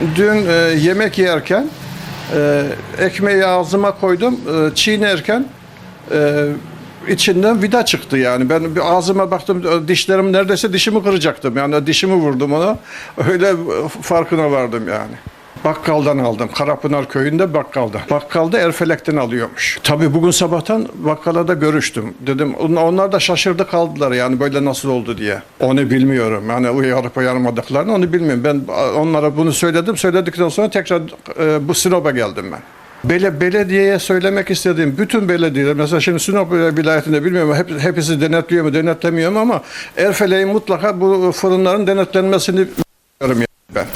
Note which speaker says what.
Speaker 1: Dün e, yemek yerken e, ekmeği ağzıma koydum. E, çiğnerken e, içinden vida çıktı yani. Ben bir ağzıma baktım e, dişlerim neredeyse dişimi kıracaktım. Yani dişimi vurdum ona. Öyle farkına vardım yani. Bakkaldan aldım. Karapınar köyünde bakkalda. Bakkalda Erfelek'ten alıyormuş. Tabii bugün sabahtan bakkala da görüştüm. Dedim on- onlar da şaşırdı kaldılar yani böyle nasıl oldu diye. Onu bilmiyorum. Yani uyarıp uyarmadıklarını onu bilmiyorum. Ben onlara bunu söyledim. Söyledikten sonra tekrar e, bu Sinop'a geldim ben. Bele, belediyeye söylemek istediğim bütün belediyeler mesela şimdi Sinop vilayetinde bilmiyorum hep, hepsi denetliyor mu denetlemiyor mu ama Erfelek'in mutlaka bu fırınların denetlenmesini istiyorum ben.